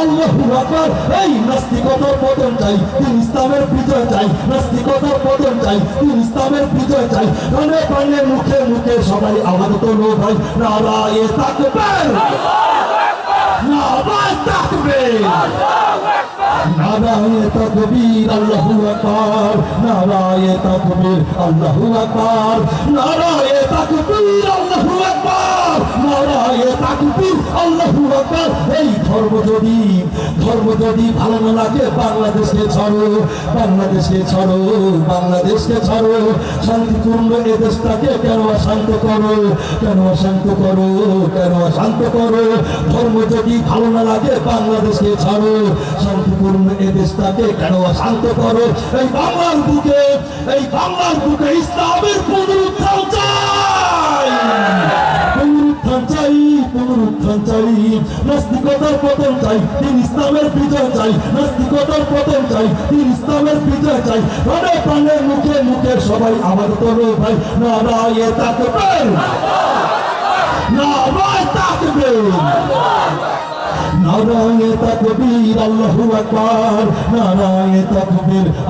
আল্লাহু আকবার। এই নাস্তিকতার পতন চাই দিন ইসলামের বিজয় চাই, নাস্তিকতার পতন চাই ইসলামের বিজয় চাই। মুখে মুখে সবাই আমার তো ভাই নারায় তাকবীর। নারায় তাকবীর। নারায় তাকবীর, আল্লাহু আকবার। নারায় তাকবীর, আল্লাহু আকবার। নারায় তাকবীর। এই ধর্ম যদি ভালো না লাগে বাংলাদেশকে ছাড়ো বাংলাদেশকে কেন করো কেন করো কেন করো? বাংলাদেশকে ছাড়ো শান্তিপূর্ণ এ কেন অশান্ত করো? এই বাংলার বুকে, এই বাংলার বুকে ইসলামের পুনরুত্থান পতন চাই, তিন ইসলামের বিজয় চাই, নাস্তিকতার পতন চাই, তিন ইসলামের বিজয় চাই। প্রাণে প্রাণে, মুখে মুখে সবাই আমার তরু ভাই, নারায় তাকবেন নারায় তাকবেন নারায় তাকবীর, আল্লাহু আকবার।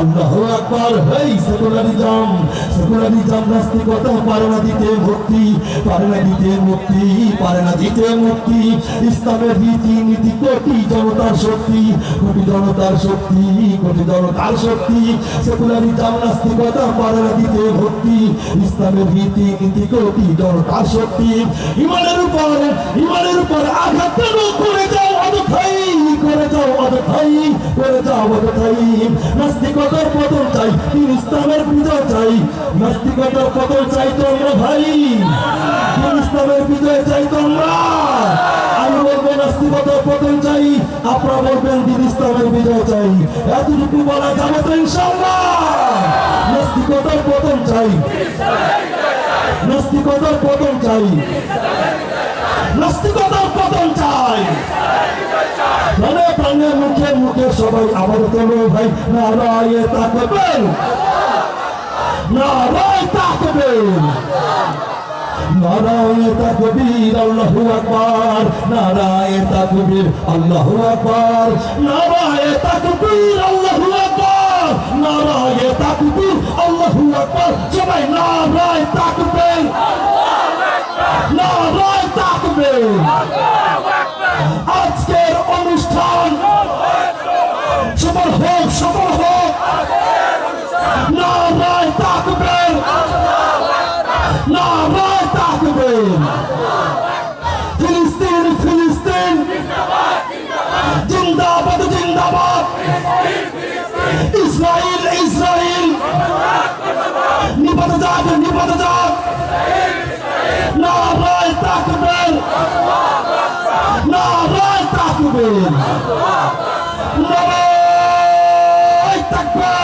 আল্লাহু আকবার। হেই সেকুলারিজম সেকুলারিজম নাস্তিকতা পারে না দিতে মুক্তি পারে না দিতে মুক্তি পারে না দিতে মুক্তি। ইসলামের রীতি, নীতি, কোটি জনতার শক্তি, কোটি জনতার শক্তি, কোটি জনতার শক্তি। সেকুলারিজম নাস্তিকতা পারে না দিতে মুক্তি। ইসলামের রীতি, নীতি, কোটি জনতার শক্তি। ইমানের উপর ইমানের উপর আঘাত করে করে যাও অযথাই নাস্তিকতার পতন চাই, তিন ইসলামের বিজয় চাই। নাস্তিকতার পতন চাই তোমরা ভাই। তিন ইসলামের বিজয় চাই তোমরা। আমি বলব নাস্তিকতার পতন চাই, আপনারা বলবেন দিন ইসলামের বিজয় চাই। এতটুকু বলা যাবে তো ইনশাল্লাহ নাস্তিকতার পতন চাই। নাস্তিকতার পতন চাই। মুখে মুখে সবাই আবার তোলো ভাই, নারায় তাকবেন নারায় তাকবেন নারায় তাকবীর, আল্লাহু আকবার, নারায় তাকবীর, আল্লাহু আকবার, নারায় তাকবীর, আল্লাহু আকবার, নারায় তাকবীর, আল্লাহু আকবার, সবাই নারায় তাকবীর নারায় তাকবীর হোক, সফল হোক। না ভাই তাকবেন না ভাই তাকবেন ফিলিস্তিন। জিন্দাবাদ জিন্দাবাদ। ইসরায়েল ইসরায়েল নিপাত যাক না ভাই তাকবেন না ভাই তাকবেন Takbir!